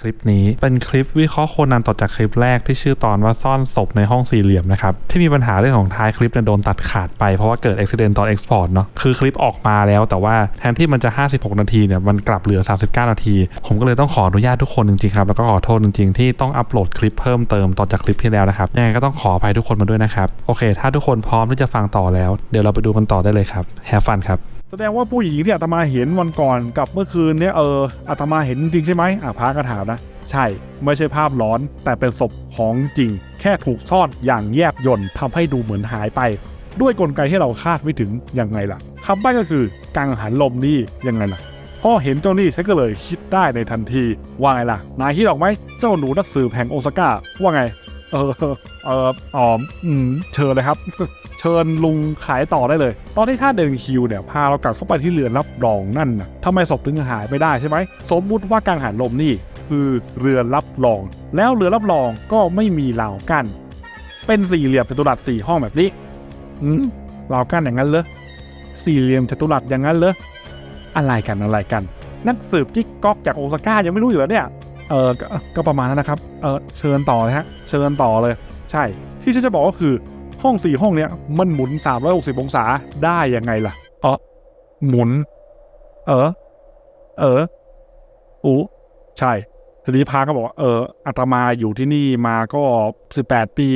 คลิปนี้เป็นคลิปวิเคราะห์โคนันต่อจากคลิปแรกที่ชื่อตอนว่าซ่อนศพในห้องสี่เหลี่ยมนะครับ ที่มีปัญหาเรื่องของท้ายคลิปเนี่ยโดนตัดขาดไปเพราะว่าเกิดอุบิเหตุตอนเอ็กซ์พอร์ตเนาะคือคลิปออกมาแล้วแต่ว่าแทนที่มันจะ 56 นาทีเนี่ยมันกลับเหลือ 39 นาที ผมก็เลยต้องขออนุญาตทุกคนจริงๆครับ แล้วก็ขอโทษจริงๆที่ต้องอัปโหลดคลิปเพิ่มเติมต่อจากคลิปที่แล้วนะครับยังไงก็ต้องขออภัยทุกคนมาด้วยนะครับโอเค ถ้าทุกคนพร้อมที่จะฟังต่อแล้ว เดี๋ยวเราไปดูกันต่อได้เลยครับแฮฟฟันครับ แสดงว่าผู้หญิงที่อาตมาเห็นวันก่อนกับเมื่อคืนเนี่ยเอออาตมาเห็นจริงใช่ไหมอะพระก็ถามนะ ใช่ ไม่ใช่ภาพร้อน แต่เป็นศพของจริง แค่ถูกซ่อนอย่างแยบยนทำให้ดูเหมือนหายไป ด้วยกลไกที่เราคาดไม่ถึงยังไงล่ะคำใบ้ก็คือกังหันลมนี่ยังไงล่ะพอเห็นเจ้านี่ฉันก็เลยคิดได้ในทันทีว่าไงล่ะ นายคิดออกไหมเจ้าหนูนักสืบแห่งโอซาก้าว่าไง เออเอออ๋ออืมเชิญเลยครับ เชิญลุงขายต่อได้เลย ตอนที่ท่านเดินคิวเนี่ยพาเรากลับเข้าไปที่เรือนรับรองนั่นนะทำไมศพถึงหายไม่ได้ใช่ไหมสมมุติว่ากังหันลมนี่ คือเรือนรับรอง แล้วเรือนรับรองก็ไม่มีราวกั้นเป็นสี่เหลี่ยมจัตุรัสสี่ห้องแบบนี้อืมราวกั้นอย่างนั้นเหรอสี่เหลี่ยมจัตุรัสอย่างนั้นเหรออะไรกันอะไรกัน นักสืบจิ๊กก๊อกจากโอซาก้ายังไม่รู้อยู่แล้วเนี่ย เออก็ก็ประมาณนั้นนะครับ เออเชิญต่อเลยฮะ เชิญต่อเลย ใช่ ที่ฉันจะบอกก็คือห้องสี่ห้องเนี้ยมันหมุน 360 องศาได้ยังไงล่ะเออหมุน เออ เอออู้ใช่ทีนี้พาก็บอกว่าเอออาตมาอยู่ที่นี่มาก็ 18 ปี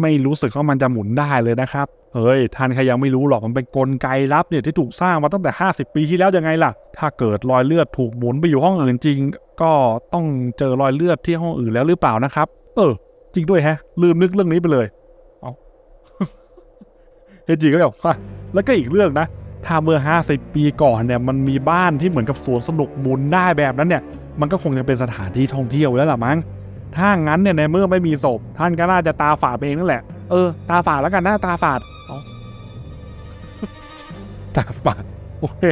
ไม่รู้สึกว่ามันจะหมุนได้เลยนะครับ เฮ้ยท่านใครยังไม่รู้หรอกมันเป็นกลไกลับเนี่ยที่ถูกสร้างมาตั้งแต่ 50 ปีที่แล้วยังไงล่ะ ถ้าเกิดรอยเลือดถูกหมุนไปอยู่ห้องอื่นจริง ก็ต้องเจอรอยเลือดที่ห้องอื่นแล้วหรือเปล่านะครับ เออ จริงด้วยแฮะ ลืมนึกเรื่องนี้ไปเลยเอาเฮจิก็บอกแล้วก็อีกเรื่องนะถ้าเมื่อ 50 ปีก่อนเนี่ยมันมีบ้านที่เหมือนกับสวนสนุกหมุนได้แบบนั้นเนี่ย มันก็คงจะเป็นสถานที่ท่องเที่ยวแล้วล่ะมั้งถ้างั้นเนี่ยในเมื่อไม่มีศพ ท่านก็น่าจะตาฝาดเองนั่นแหละเออตาฝาดแล้วกันนะตาฝาดาตาฝาดโอเค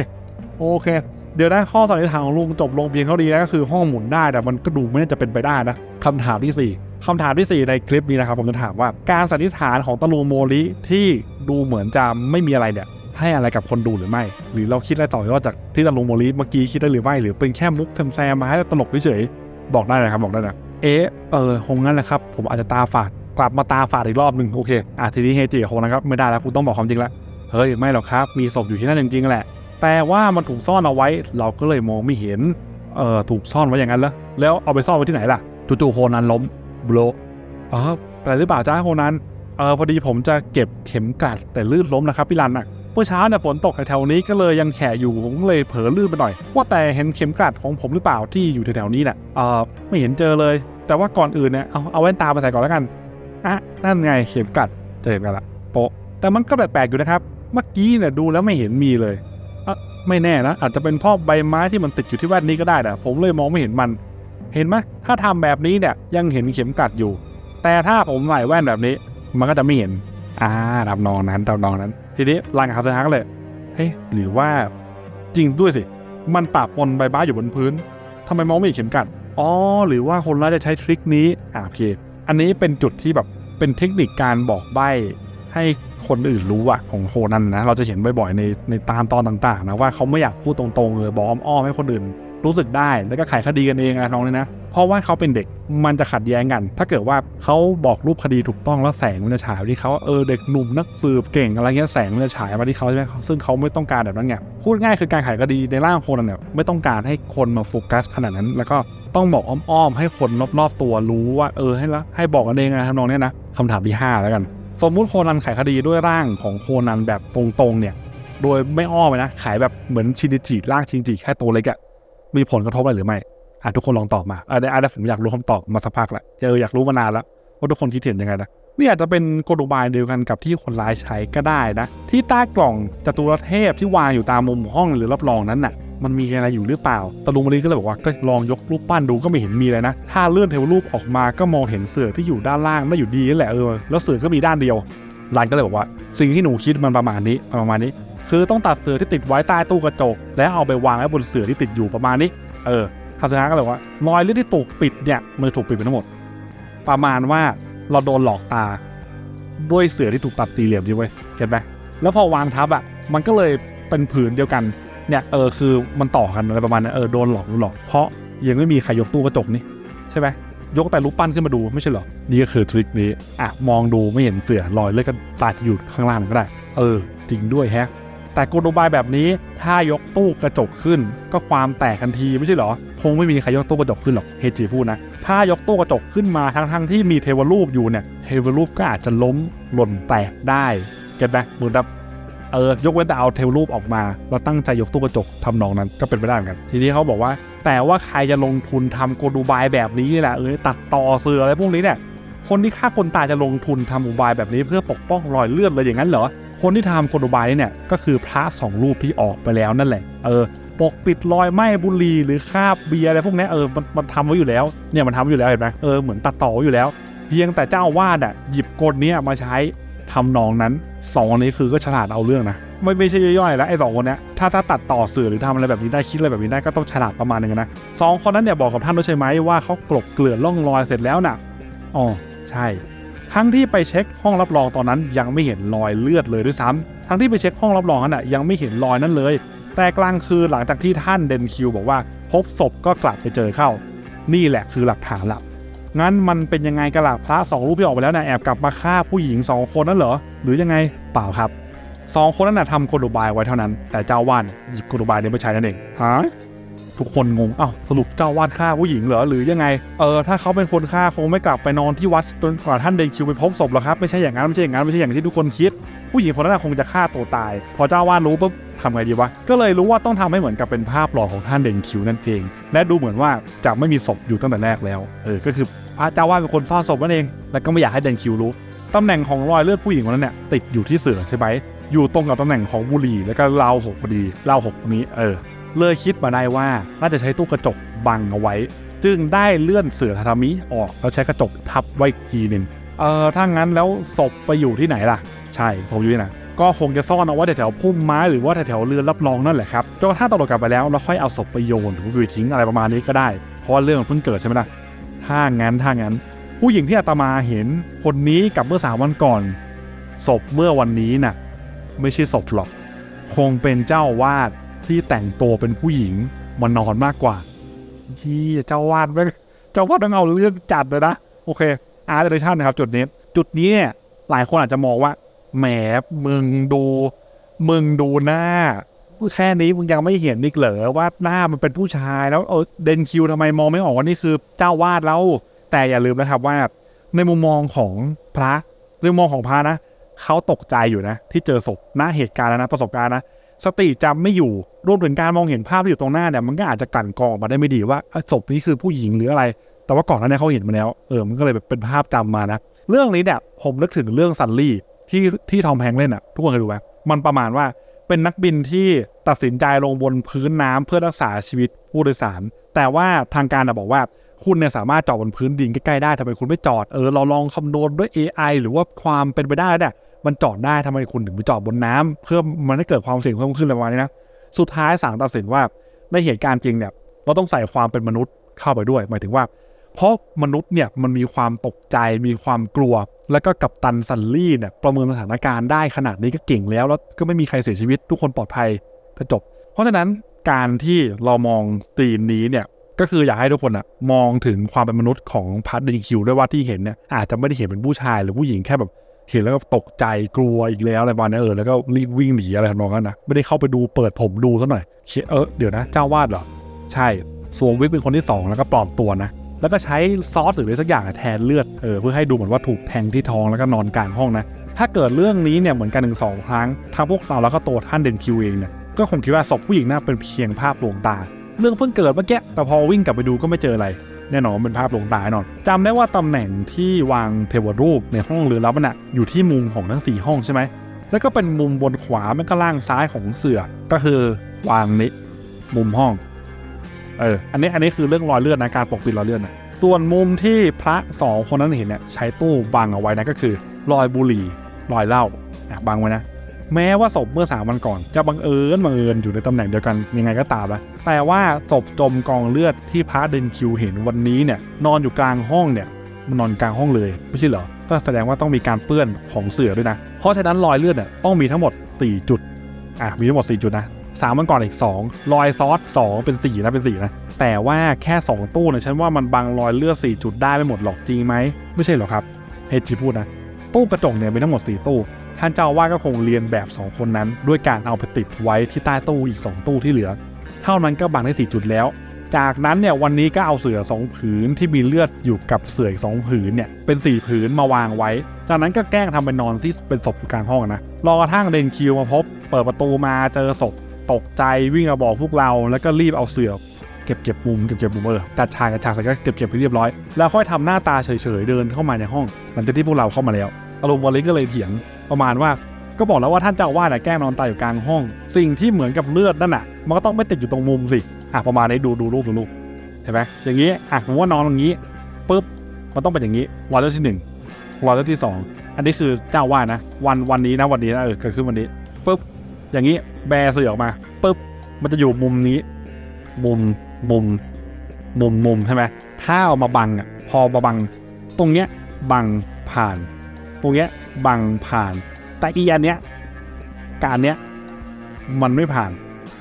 โอเค เดี๋ยวนะข้อสันนิษฐานของลุงจบลงเพียงเท่านี้นะก็คือห้องหมุนได้แต่มันก็ดูไม่น่าจะเป็นไปได้นะคำถามที่สี่คำถามที่สี่ในคลิปนี้นะครับผมจะถามว่าการสันนิษฐานของตะลุงโมลิที่ดูเหมือนจะไม่มีอะไรเนี่ยให้อะไรกับคนดูหรือไม่ หรือเราคิดอะไรต่อยอดจากที่ตะลุงโมลิเมื่อกี้คิดได้หรือไม่หรือเป็นแค่มุกแซมมาให้ตลกเฉยๆบอกได้นะครับบอกได้นะเอ๊ะเออคงงั้นแหละครับผมอาจจะตาฝาดกลับมาตาฝาดอีกรอบหนึ่งโอเคอะทีนี้เฮจิคงนะครับไม่ได้แล้วกูต้องบอกความจริงแล้ว เฮ้ยไม่หรอกครับ มีศพอยู่ที่นั่นจริงๆแหละ แต่ว่ามันถูกซ่อนเอาไว้ เราก็เลยมองไม่เห็น เอ่อถูกซ่อนไว้อย่างนั้นแล้วแล้วเอาไปซ่อนไว้ที่ไหนล่ะจู่ๆโคนันล้มโบลเออเป็นไรหรือเปล่าจ้าโคนันเออพอดีผมจะเก็บเข็มกลัดแต่ลื่นล้มนะครับพี่รันอะเมื่อเช้าเนี่ยฝนตกแถวๆนี้ก็เลยยังแฉะอยู่ผมเลยเผลอลื่นไปหน่อย ว่าแต่เห็นเข็มกลัดของผมหรือเปล่าที่อยู่แถวๆนี้น่ะเออไม่เห็นเจอเลย แต่ว่าก่อนอื่นเนี่ยเอาเอาแว่นตามาใส่ก่อนแล้วกันอะนั่นไงเข็มกลัดเจอเห็นกันละโปะแต่มันก็แปลกๆอยู่นะครับ มื่อกี้เนี่ยดูแล้วไม่เห็นมีเลยไม่แน่นะ อาจจะเป็นเพ่อใบไม้ที่มันติดอยู่ที่แว่นนี้ก็ได้นะผมเลยมองไม่เห็นมัน เห็นไหมถ้าทำแบบนี้เนี่ยยังเห็นเข็มกลัดอยู่ แต่ถ้าผมใส่แว่นแบบนี้ มันก็จะไม่เห็น อ่าดับนองนั้นดับนองนั้น ทีนี้ลางหาสฮักเลยเฮ้ยหรือว่าจริงด้วยสิ มันปะปนใบไม้อยู่บนพื้นทำไมมองไม่เห็นเข็มกลัดอ๋อหรือว่าคนร้ายจะใช้ทริคนี้อ่าโอเคอันนี้เป็นจุดที่แบบเป็นเทคนิคการบอกใบ้ให้ คนอื่นรู้อะของโคนันนะ เราจะเห็นบ่อยๆในในตามตอนต่างๆนะว่าเขาไม่อยากพูดตรงๆเลยบอกอ้อมๆให้คนอื่นรู้สึกได้แล้วก็ไขคดีกันเองนะน้องเลยนะ เพราะว่าเขาเป็นเด็กมันจะขัดแย้งกัน ถ้าเกิดว่าเขาบอกรูปคดีถูกต้องแล้วแสงมันจะฉายมาที่เขาเออเด็กหนุ่มนักสืบเก่งอะไรเงี้ยแสงมันจะฉายมาที่เขาใช่ไหมซึ่งเขาไม่ต้องการแบบนั้นไงพูดง่ายคือการไขคดีในร่างคนเนี่ยไม่ต้องการให้คนมาโฟกัสขนาดนั้น แล้วก็ต้องบอกอ้อมๆให้คนรอบๆตัวรู้ว่า เออให้ละให้บอกกันเองนะทำนองเนี้ยนะคำถามที่ห้าแล้วกัน สมมุติโคนันไขคดีด้วยร่างของโคนันแบบตรงๆเนี่ย โดยไม่อ้อมเลยนะ ขายแบบเหมือนชินิจิร่างชินิจิแค่ตัวเล็กอะมีผลกระทบอะไรหรือไม่อะทุกคนลองตอบมาอะได้อะได้ผมอยากรู้คำตอบมาสักพักละเอออยากรู้มานานแล้วว่าทุกคนคิดเห็นยังไงนะนี่อาจจะเป็นกลอุบายเดียวกันกับที่คนร้ายใช้ก็ได้นะ ที่ใต้กล่องจตุรเทพที่วางอยู่ตามมุมห้องหรือรับรองนั้นน่ะ มันมีอะไรอยู่หรือเปล่าตะลุงมารีก็เลยบอกว่าก็ลองยกรูปปั้นดูก็ไม่เห็นมีเลยนะ ถ้าเลื่อนเทวรูปออกมาก็มองเห็นเสือที่อยู่ด้านล่างไม่อยู่ดีนั่นแหละเออแล้วเสือก็มีด้านเดียวรันก็เลยบอกว่า สิ่งที่หนูคิดมันประมาณนี้ประมาณนี้ คือต้องตัดเสือที่ติดไว้ใต้ตู้กระจก แล้วเอาไปวางไว้บนเสือที่ติดอยู่ประมาณนี้ เออคาสฮะก็เลยว่ารอยเลือดที่ถูกปิดเนี่ยมันถูกปิดไปทั้งหมด ประมาณว่าเราโดนหลอกตา ด้วยเสือที่ถูกตัดตีเหลี่ยมใช่ไหมเก็ตไหมแล้วพอวางทับอะมันก็เลยเป็นผืนเดียวกัน เนี่ยเออคือมันต่อกันอะไรประมาณนั้นเออโดนหลอกหลอกเพราะยังไม่มีใครยกตู้กระจกนี่ใช่ไหมยกแต่รูปปั้นขึ้นมาดูไม่ใช่หรอ นี่ก็คือทริคนี้ อะ มองดูไม่เห็นเสือลอยเลือดก็ตาจะอยู่ข้างล่างก็ได้ เออ จริงด้วยแฮะแต่กลอุบายแบบนี้ถ้ายกตู้กระจกขึ้น ก็ความแตกทันทีไม่ใช่หรอ คงไม่มีใครยกตู้กระจกขึ้นหรอกเฮจิพูดนะ ถ้ายกตู้กระจกขึ้นมาทั้งทั้งที่มีเทวรูปอยู่เนี่ย เทวรูปก็อาจจะล้มหล่นแตกได้เก็ตไหมเหมือนแบบ เออยกเว้นแต่เอาเทวรูปออกมาเราตั้งใจยกตู้กระจกทำนองนั้นก็เป็นไปได้เหมือนกันทีนี้เขาบอกว่า แต่ว่าใครจะลงทุนทำกลอุบายแบบนี้นี่แหละเออตัดต่อเสืออะไรพวกนี้เนี่ยคนที่ฆ่าคนตายจะลงทุนทำอุบายแบบนี้เพื่อปกป้องรอยเลือดเลยอย่างนั้นเหรอคนที่ทำกลอุบายนี้เนี่ยก็คือพระสองรูปที่ออกไปแล้วนั่นแหละ เออ ปกปิดรอยไหม้บุหรี่หรือคาบเบียร์อะไรพวกนี้เออ มันมันทำไว้อยู่แล้ว เนี่ยมันทำไว้อยู่แล้วเห็นไหมเออ เหมือนตัดต่ออยู่แล้ว เพียงแต่เจ้าวาดอะหยิบกลเนี้มาใช้ ทำนองนั้นสองอันนี้คือก็ฉลาดเอาเรื่องนะไม่ไม่ใช่ย่อยๆแล้วไอ้สองคนเนี้ยถ้าถ้าตัดต่อสื่อหรือทำอะไรแบบนี้ได้คิดอะไรแบบนี้ได้ก็ต้องฉลาดประมาณนึงนะสองคนนั้นเนี่ยบอกกับท่านด้วยใช่ไหมว่าเขากลบเกลื่อนร่องรอยเสร็จแล้วน่ะอ๋อใช่ทั้งที่ไปเช็คห้องรับรองตอนนั้นยังไม่เห็นรอยเลือดเลยด้วยซ้ำทั้งที่ไปเช็คห้องรับรองนั้นน่ะยังไม่เห็นรอยนั้นเลย แต่กลางคืนหลังจากที่ท่านเดนคิวบอกว่า พบศพก็กลับไปเจอเข้า นี่แหละคือหลักฐานหลัก งั้นมันเป็นยังไงกันล่ะพระสองรูปที่ออกไปแล้วนะแอบกลับมาฆ่าผู้หญิงสองคนนั้นเหรอหรือยังไงเปล่าครับสองคนนั้นนะทำกลอุบายไว้เท่านั้น แต่เจ้าวาดหยิบกลอุบายนี้ไปใช้นั่นเองฮะทุกคนงง เอ้าสรุปเจ้าวาดฆ่าผู้หญิงเหรอหรือยังไง เออถ้าเขาเป็นคนฆ่าคงไม่กลับไปนอนที่วัดจนกว่าท่านเดนคิวไปพบศพหรอกครับ ไม่ใช่อย่างนั้นไม่ใช่อย่างนั้นไม่ใช่อย่างที่ทุกคนคิด ผู้หญิงคนนั้นคงจะฆ่าตัวตาย พอเจ้าวาดรู้ปุ๊บทำไงดีวะ ก็เลยรู้ว่าต้องทำให้เหมือนกับเป็นภาพหล่อของท่านเดนคิวนั่นเอง และดูเหมือนว่าจะไม่มีศพอยู่ตั้งแต่แรกแล้ว เออ ก็คือ พระเจ้าวาดเป็นคนซ่อนศพนั่นเอง แล้วก็ไม่อยากให้เดนคิวรู้ตำแหน่งของรอยเลือดผู้หญิงคนนั้นเนี่ยติดอยู่ที่เสือใช่ไหมอยู่ตรงกับตำแหน่งของบุหรี่แล้วก็ราวหกพอดีราวหกนี้เออ เลยคิดมาได้ว่าน่าจะใช้ตู้กระจกบังเอาไว้ จึงได้เลื่อนเสือทาทามิออกแล้วใช้กระจกทับไว้อีกทีหนึ่งเออถ้างั้นแล้วศพไปอยู่ที่ไหนล่ะ ใช่ศพอยู่ที่ไหนก็คงจะซ่อนเอาไว้แถวๆพุ่มไม้หรือว่าแถวๆเรือนรับรองนั่นแหละครับจนกระทั่งตำรวจกลับไปแล้วแล้วค่อยเอาศพไปโยนหรือไปทิ้งอะไรประมาณนี้ก็ได้เพราะว่าเรื่องมันเพิ่งเกิดใช่ไหมล่ะ ถ้างั้นถ้างั้น ผู้หญิงที่อาตมาเห็นคนนี้กับเมื่อสามวันก่อน ศพเมื่อวันนี้น่ะ ไม่ใช่ศพหรอก คงเป็นเจ้าวาดที่แต่งตัวเป็นผู้หญิงมานอนมากกว่าที่เจ้าวาดไม่เจ้าวาดต้องเอาเรื่องจัดเลยนะ โอเคอาร์ตเดเรชั่นนะครับ จุดนี้ จุดนี้เนี่ยหลายคนอาจจะมองว่าแหมมึงดูมึงดูหน้า แค่นี้มึงยังไม่เห็นอีกเหรอว่าหน้ามันเป็นผู้ชายแล้วเออเดนคิวทำไมมองไม่ออกว่านี่คือเจ้าวาดแล้ว แต่อย่าลืมนะครับว่า ในมุมมองของพระในมุมมองของพระนะเขาตกใจอยู่นะ ที่เจอศพณเหตุการณ์แล้วนะประสบการณ์นะสติจำไม่อยู่รวมถึงการมองเห็นภาพที่อยู่ตรงหน้าเนี่ยมันก็อาจจะกลั่นกรองออกมาได้ไม่ดีว่าศพนี้คือผู้หญิงหรืออะไร แต่ว่าก่อนหน้านี้เขาเห็นมาแล้วเออมันก็เลยแบบเป็นภาพจำมานะเรื่องนี้เนี่ยผมนึกถึงเรื่องซันลี่ที่ที่ทอมแฮงเล่นอะทุกคนเคยดูไหมมันประมาณว่า เป็นนักบินที่ตัดสินใจลงบนพื้นน้ำเพื่อรักษาชีวิตผู้โดยสาร แต่ว่าทางการอะบอกว่าคุณเนี่ยสามารถจอดบนพื้นดินใกล้ๆได้ทำไมคุณไม่จอด เออเราลองคำนวณด้วย AI หรือว่าความเป็นไปได้เนี่ยมันจอดได้ทำไมคุณถึงไปจอดบนน้ำเพื่อมันให้เกิดความเสี่ยงเพิ่มขึ้นอะไรประมาณนี้นะสุดท้ายศาลตัดสินว่าในเหตุการณ์จริงเนี่ยเราต้องใส่ความเป็นมนุษย์เข้าไปด้วย หมายถึงว่า เพราะมนุษย์เนี่ยมันมีความตกใจมีความกลัว แล้วก็กับตันซันลี่เนี่ยประเมินสถานการณ์ได้ขนาดนี้ก็เก่งแล้ว แล้วก็ไม่มีใครเสียชีวิตทุกคนปลอดภัยก็จบ เพราะฉะนั้นการที่เรามองซีนนี้เนี่ยก็คืออยากให้ทุกคนอะมองถึงความเป็นมนุษย์ของพัดดิคิวด้วยว่าที่เห็นเนี่ยอาจจะไม่ได้เห็นเป็นผู้ชายหรือผู้หญิงแค่แบบเห็นแล้วก็ตกใจกลัวอีกแล้วอะไรประมาณนี้เออแล้วก็รีบวิ่งหนีอะไรทำนองนั้นนะไม่ได้เข้าไปดูเปิดผมดูซะหน่อยเชเออเดี๋ยวนะเจ้าวาดเหรอใช่สวมวิกเป็นคนที่สองแล้วก็ปลอมตัวนะ แล้วก็ใช้ซอสหรืออะไรสักอย่างแทนเลือดเออเพื่อให้ดูเหมือนว่าถูกแทงที่ท้องแล้วก็นอนกลางห้องนะถ้าเกิดเรื่องนี้เนี่ยเหมือนกันถึงสองครั้งทางพวกเราแล้วก็ตัวท่านเดนคิวเองเนี่ยก็คงคิดว่าศพผู้หญิงน่าเป็นเพียงภาพลวงตา เรื่องเพิ่งเกิดเมื่อกี้แต่พอวิ่งกลับไปดูก็ไม่เจออะไรแน่นอนเป็นภาพลวงตาแน่นอนจำได้ว่าตำแหน่งที่วางเทวรูปในห้องเรือรับนอะอยู่ที่มุมของทั้งสี่ห้องใช่ไหมแล้วก็เป็นมุมบนขวาไม่ก็ล่างซ้ายของเสือก็คือวางนี้มุมห้อง เอออันนี้อันนี้คือเรื่องรอยเลือดนะการปกปิดรอยเลือดนะส่วนมุมที่พระสองคนนั้นเห็นเนี่ยใช้ตู้บังเอาไว้นะก็คือ รอยบุหรี่รอยเหล้าอะบังไว้นะแม้ว่าศพเมื่อสามวันก่อน จะบังเอิญบังเอิญอยู่ในตำแหน่งเดียวกันยังไงก็ตามนะแต่ว่าศพจมกองเลือดที่พระเดนคิวเห็นวันนี้เนี่ยนอนอยู่กลางห้องเนี่ยมันนอนกลางห้องเลยไม่ใช่เหรอก็แสดงว่าต้องมีการเปื้อนของเสือด้วยนะ เพราะฉะนั้นรอยเลือดเนี่ยต้องมีทั้งหมด 4 จุดอะมีทั้งหมด 4 จุดนะ สามวันก่อนอีกสองรอยซอสสองเป็นสี่นะเป็นสี่นะ แต่ว่าแค่ 2 ตู้เนี่ยฉันว่ามันบังรอยเลือด 4 จุดได้ไม่หมดหรอกจริงไหม ไม่ใช่หรอครับเฮจิพูดนะ ตู้กระจกเนี่ยมีทั้งหมด 4 ตู้ ท่านเจ้าว่าก็คงเรียนแบบ 2 คนนั้น ด้วยการเอาไปติดไว้ที่ใต้ตู้อีก 2 ตู้ที่เหลือ เท่านั้นก็บังได้ 4 จุดแล้ว จากนั้นเนี่ยวันนี้ก็เอาเสือสองผืนที่มีเลือดอยู่กับเสืออีกสองผืนเนี่ยเป็น 4 ผืนมาวางไว้ จากนั้นก็แกล้งทำเป็นนอนที่เป็นศพอยู่กลางห้องนะรอกระทั่งเดนคิวมาพบ เปิดประตูมาเจอศพ ตกใจวิ่งมาบอกพวกเราแล้วก็รีบเอาเสือเก็บเก็บมุมเก็บเก็บมุมเออจัดฉากจัดฉากเสร็จก็เก็บเก็บไปเรียบร้อย แล้วค่อยทำหน้าตาเฉยๆเดินเข้ามาในห้องหลังจากที่พวกเราเข้ามาแล้ว อารมณ์วอลเลนก็เลยเถียงประมาณว่าก็บอกแล้วว่าท่านเจ้าอาวาสน่ะแกล้งนอนตายอยู่กลางห้อง สิ่งที่เหมือนกับเลือดนั่นน่ะ มันก็ต้องไม่ติดอยู่ตรงมุมสิอะประมาณนี้ดูดูรูปดูรูปเห็นไหมอย่างนี้อะผมว่านอนอย่างนี้ปุ๊บมันต้องเป็นอย่างนี้รอยเลือดที่หนึ่งรอยเลือดที่สองอันนี้คือเจ้าว่าสนะ วันวันนี้นะวันนี้นะเออเกิดขึ้นวันนี้ปุ๊บ อย่างนี้แบเสือออกมาปุ๊บมันจะอยู่มุมนี้ มุมมุม มุมมุมใช่ไหมถ้าเอามาบังอะพอมาบัง ตรงเนี้ยบังผ่าน ตรงเนี้ยบังผ่าน แต่อีอันเนี้ยการเนี้ยมันไม่ผ่าน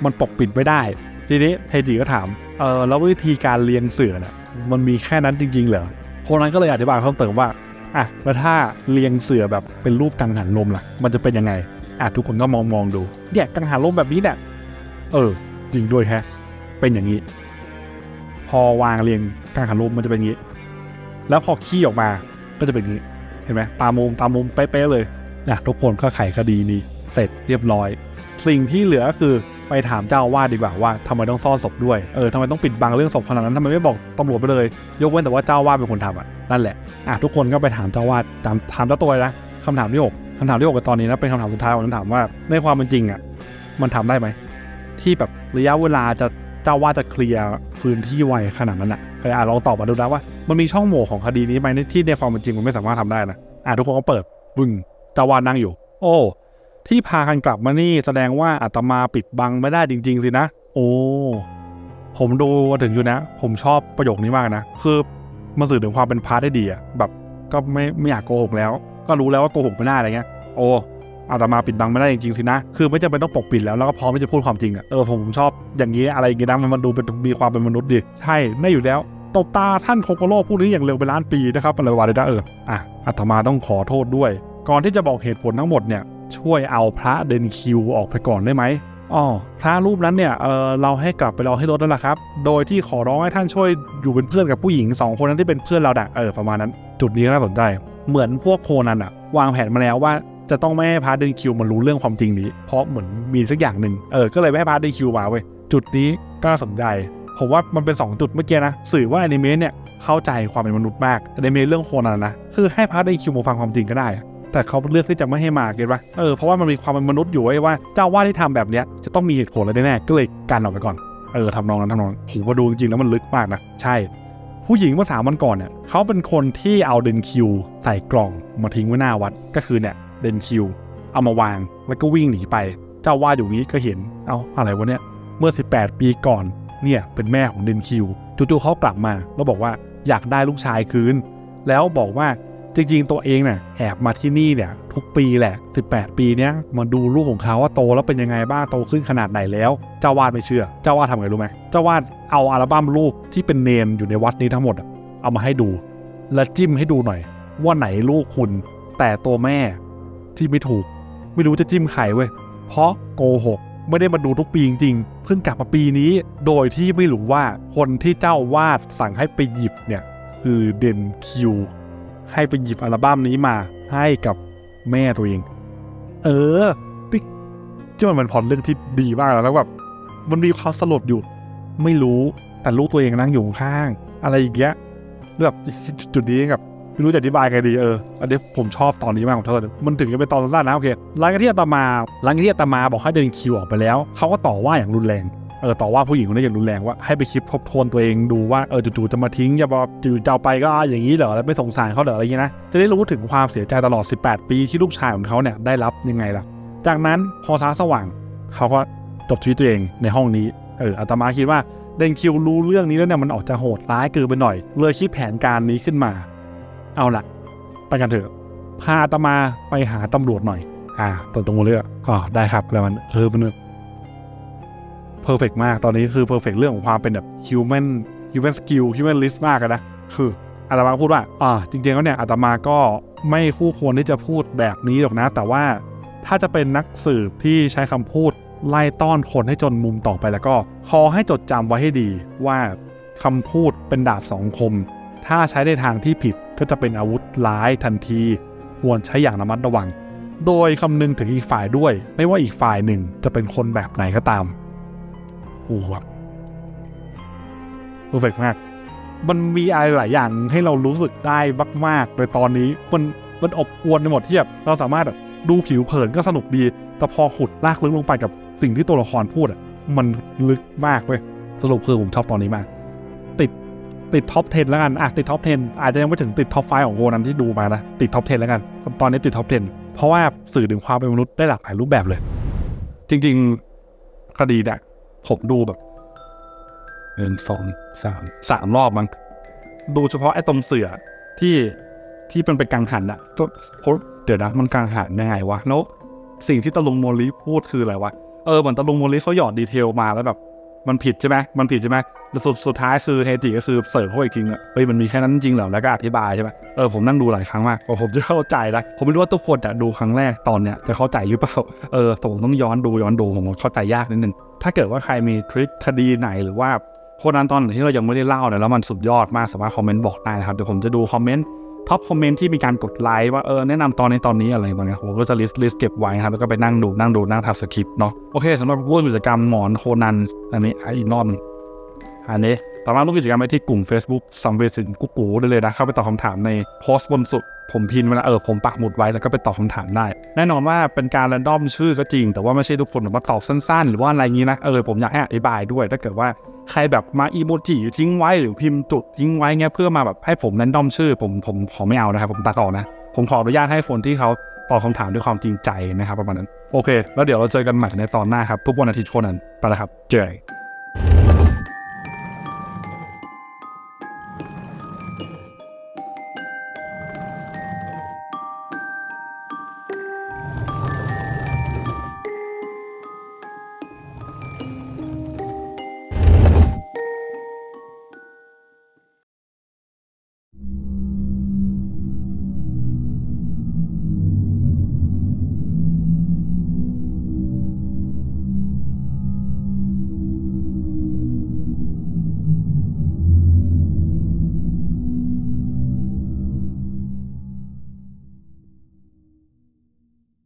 มันปกปิดไม่ได้ ทีนี้เฮจิก็ถามเออแล้ววิธีการเรียงเสือน่ะมันมีแค่นั้นจริงๆเหรอคนนั้นก็เลยอธิบายเพิ่มเติมว่าอะแล้วถ้าเรียงเสือแบบเป็นรูปกังหันลมล่ะ มันจะเป็นยังไง อะทุกคนก็มองมองดูเนี่ยกังหันลมแบบนี้เนี่ยเออ จริงด้วยฮะ เป็นอย่างนี้ พอวางเรียงกลางหันลมมันจะเป็นอย่างนี้ แล้วพอขี้ออกมาก็จะเป็นอย่างนี้ เห็นไหมตามมุมตามมุมเป๊ะๆเลยนะทุกคนก็ไขคดีนี้ เสร็จเรียบร้อย สิ่งที่เหลือก็คือไปถามเจ้าวาดดีกว่าว่าทำไมต้องซ่อนศพด้วยเออทำไมต้องปิดบังเรื่องศพขนาดนั้นทำไมไม่บอกตำรวจไปเลย ยกเว้นแต่ว่าเจ้าวาดเป็นคนทำอะนั่นแหละอะทุกคนก็ไปถามเจ้าวาดตามถามเจ้าตัวนะคำถามที่หก คำถามที่หกกับตอนนี้นะเป็นคำถามสุดท้ายผมถามว่าในความเป็นจริงอะมันทำได้ไหม ที่แบบระยะเวลาจะเจ้าว่าจะเคลียร์พื้นที่ไวขนาดนั้นอะเอออะลองตอบมาดูนะว่า มันมีช่องโหว่ของคดีนี้ไหมที่ในความเป็นจริงมันไม่สามารถทำได้นะอะทุกคนก็เปิดบึ้งเจ้าว่านั่งอยู่ โอ้ ที่พากันกลับมานี่แสดงว่าอาตมาปิดบังไม่ได้จริง ๆ สินะ โอ้ผมดูมาถึงอยู่นะ ผมชอบประโยคนี้มากนะ คือมันสื่อถึงความเป็นพาร์ทได้ดีอะแบบก็ไม่ไม่อยากโกหกแล้ว ก็รู้แล้วว่าโกหกไม่ได้อะไรเงี้ยโอ้อาตมาปิดบังไม่ได้จริงๆสินะ คือไม่จำเป็นต้องปกปิดแล้วแล้วก็พร้อมที่จะพูดความจริงอะเออผมชอบอย่างนี้อะไรอย่างงี้นะมันมันดูเป็นมีความเป็นมนุษย์ดี ใช่ได้อยู่แล้วตบตาท่านโคโกโร่ผู้นี้อย่างเร็วไปล้านปีนะครับอะไรวะเลยนะเออ อะอาตมาต้องขอโทษด้วย ก่อนที่จะบอกเหตุผลทั้งหมดเนี่ย ช่วยเอาพระเดนคิวออกไปก่อนได้ไหมอ๋อพระรูปนั้นเนี่ย เออเราให้กลับไปรอให้รถนั่นแหละครับ โดยที่ขอร้องให้ท่านช่วยอยู่เป็นเพื่อนกับผู้หญิงสองคนนั้นที่เป็นเพื่อนเราดักเออประมาณนั้น จุดนี้น่าสนใจ เหมือนพวกโคนันอะวางแผนมาแล้วว่าจะต้องไม่ให้พาระเดนคิวมันรู้เรื่องความจริงนี้ เพราะเหมือนมีสักอย่างหนึ่งเออก็เลยไม่ให้พาระเดนคิวมาเว้ยจุดนี้ก็น่าสนใจผมว่ามันเป็น 2 จุดเมื่อกี้นะ สื่อว่าอนิเมะเนี่ยเข้าใจความเป็นมนุษย์มากอนิเมะเรื่องโคนันนะคือให้พาระเดนคิวมาฟังความจริงก็ได้ แต่เขาเลือกที่จะไม่ให้มาเก็ตปะเออเพราะว่ามันมีความเป็นมนุษย์อยู่ไว้ว่าเจ้าว่าที่ทำแบบเนี้ยจะต้องมีเหตุผลอะไรแน่ๆก็เลยกันออกไปก่อนเออทำนองนั้นทำนองนั้นโหมาดูจริงๆแล้วมันลึกมากนะใช่ ผู้หญิงเมื่อสามวันก่อนเนี่ยเขาเป็นคนที่เอาเดนคิวใส่กล่องมาทิ้งไว้หน้าวัดก็คือเนี่ยเดนคิว เอามาวางแล้วก็วิ่งหนีไป เจ้าว่าอยู่นี้ก็เห็นเอาอะไรวะเนี่ยเมื่อ 18 ปีก่อนเนี่ยเป็นแม่ของเดนคิวจู่ๆเขากลับมาแล้วบอกว่าอยากได้ลูกชายคืน แล้วบอกว่า จริงๆตัวเองเนี่ยแอบมาที่นี่เนี่ยทุกปีแหละ 18 ปีเนี้ยมาดูลูกของเขาว่าโตแล้วเป็นยังไงบ้างโตขึ้นขนาดไหนแล้ว เจ้าวาดไม่เชื่อ เจ้าวาดทำไงรู้ไหมเจ้าวาดเอาอัลบั้มรูปที่เป็นเนนอยู่ในวัดนี้ทั้งหมด เอามาให้ดู และจิ้มให้ดูหน่อย ว่าไหนลูกคุณ แต่ตัวแม่ที่ไม่ถูก ไม่รู้จะจิ้มใครเว้ยเพราะโกหกไม่ได้มาดูทุกปีจริงๆ เพิ่งกลับมาปีนี้ โดยที่ไม่รู้ว่าคนที่เจ้าวาดสั่งให้ไปหยิบเนี่ยคือเดนคิว ให้ไปหยิบอัลบั้มนี้มาให้กับแม่ตัวเอง เออนี่ที่มันเป็นพล็อเรื่องที่ดีมากแล้วแล้วแบบมันมีความสลดอยู่ ไม่รู้แต่ลูกตัวเองนั่งอยู่ข้าง อะไรอย่างเงี้ยแบบจุดนี้กับไม่รู้จะอธิบายไงดีเออ อันนี้ผมชอบตอนนี้มากของเธอ มันถึงจะเป็นตอนสั้นๆนะโอเคหลังจากที่อาตมาหลังจากที่อาตมาบอกให้เดินคิวออกไปแล้ว เขาก็ต่อว่าอย่างรุนแรง ออต่อว่าผู้หญิงคนนี้อย่างรุนแรงว่าให้ไปคิดทบทวนตัวเองดูว่าเออจู่ๆจะมาทิ้งจะมาจู่ๆจะเอาไปก็อย่างนี้เหรอแล้วไม่สงสารเขาเหรออะไรอย่างนี้นะจะได้รู้ถึงความเสียใจตลอด 18 ปีที่ลูกชายของเขาเนี่ยได้รับยังไงล่ะ จากนั้นพอฟ้าสว่างเขาก็จบชีวิตตัวเองในห้องนี้เอออาตมาคิดว่าเดนคิวรู้เรื่องนี้แล้วเนี่ยมันออกจะโหดร้ายเกินไปหน่อย เลยคิดแผนการนี้ขึ้นมา เอาละไปกันเถอะพาอาตมาไปหาตำรวจหน่อย อ่าตรงตรงเรืออ๋อได้ครับแล้วมันเออมัน เพอร์เฟกมากตอนนี้คือเพอร์เฟกเรื่องของความเป็นแบบ human human skill human list มากนะคืออาตมาพูดว่าอ่าจริงๆแล้วเนี่ยอาตมาก็ไม่คู่ควรที่จะพูดแบบนี้หรอกนะ แต่ว่าถ้าจะเป็นนักสืบที่ใช้คำพูดไล่ต้อนคนให้จนมุมต่อไปแล้วก็ ขอให้จดจำไว้ให้ดีว่าคำพูดเป็นดาบสองคม ถ้าใช้ในทางที่ผิดก็จะเป็นอาวุธร้ายทันที ควรใช้อย่างระมัดระวัง โดยคำนึงถึงอีกฝ่ายด้วย ไม่ว่าอีกฝ่ายหนึ่งจะเป็นคนแบบไหนก็ตาม โอ้โหแบบเพอร์เฟกมาก มันมีอะไรหลายอย่างให้เรารู้สึกได้มากๆในตอนนี้มันมันอบอวลไปหมดที่แบบเราสามารถแบบดูผิวเผินก็สนุกดี แต่พอขุดลากลึกลงไปกับสิ่งที่ตัวละครพูดอะ มันลึกมากเว้ยสรุปคือผมชอบตอนนี้มาก ติดติดท็อป 10 แล้วกันอะติดท็อป 10 อาจจะยังไม่ถึงติดท็อป5ของโคนันที่ดูมานะ ติดท็อป 10 แล้วกัน ตอนนี้ติดท็อป 10 เพราะว่าสื่อถึงความเป็นมนุษย์ได้หลากหลายรูปแบบเลย จริง ๆ คดีเนี่ย ผมดูแบบหนึ่งสองสามสามรอบมั้งดูเฉพาะไอ้ตรงเสือที่ที่มันเป็นกังหันอะก็เดี๋ยวนะมันกังหันยังไงวะแล้วสิ่งที่ตะลุงโมลิพูดคืออะไรวะเออเหมือนตะลุงโมลิเขาหยอดดีเทลมาแล้วแบบ มันผิดใช่ไหมมันผิดใช่ไหมแล้วสุดสุดท้ายคือเฮจิก็คือเสิร์ฟเข้าอีกทีนึงอะเฮ้ยมันมีแค่นั้นจริงเหรอแล้วก็อธิบายใช่ไหมเออผมนั่งดูหลายครั้งมากผมจะเข้าใจนะผมไม่รู้ว่าทุกคนอะดูครั้งแรกตอนเนี้ยจะเข้าใจหรือเปล่าเออแต่ผมต้องย้อนดูย้อนดูผมเข้าใจยากนิดนึงถ้าเกิดว่าใครมีทริคคดีไหนหรือว่าโคนันตอนไหนที่เรายังไม่ได้เล่าเนี่ยแล้วมันสุดยอดมากสามารถคอมเมนต์บอกได้นะครับเดี๋ยวผมจะดูคอมเมนต์ ท็อปคอมเมนต์ที่มีการกดไลค์ว่าเออแนะนำตอนนี้ตอนนี้อะไรบางอย่างผมก็จะลิสต์ลิสต์เก็บไว้ครับแล้วก็ไปนั่งดูนั่งดูนั่งทำสคริปต์เนาะโอเคสำหรับร่วมกิจกรรมหมอนโคนันอันนี้อีกรอบหนึ่งอันนี้สามารถร่วมกิจกรรมได้ที่กลุ่ม Facebook สัมเวสินกุ๊กูได้เลยนะ เข้าไปตอบคำถามในโพสต์บนสุด ผมพินไว้แล้วเออผมปักหมุดไว้แล้วก็ไปตอบคำถามได้ แน่นอนว่าเป็นการ r รนดอมชื่อก็จริง แต่ว่าไม่ใช่ทุกคนมาตอบสั้นๆ หรือว่าอะไรอย่างนี้นะเออผมอยากให้อธิบายด้วยถ้าเกิดว่า ใครแบบมาอีโมจิทิ้งไว้หรือพิมพ์จุดทิ้งไว้เงี้ยเพื่อมาแบบให้ผมนั้นดอมชื่อ ผมผมขอไม่เอานะครับผมตัดออกนะ ผมขออนุญาตให้คนที่เขาตอบคำถามด้วยความจริงใจนะครับประมาณนั้น โอเค แล้วเดี๋ยวเราเจอกันใหม่ในตอนหน้าครับ ทุกวันอาทิตย์คนนั้นไปแล้วครับ เจอกัน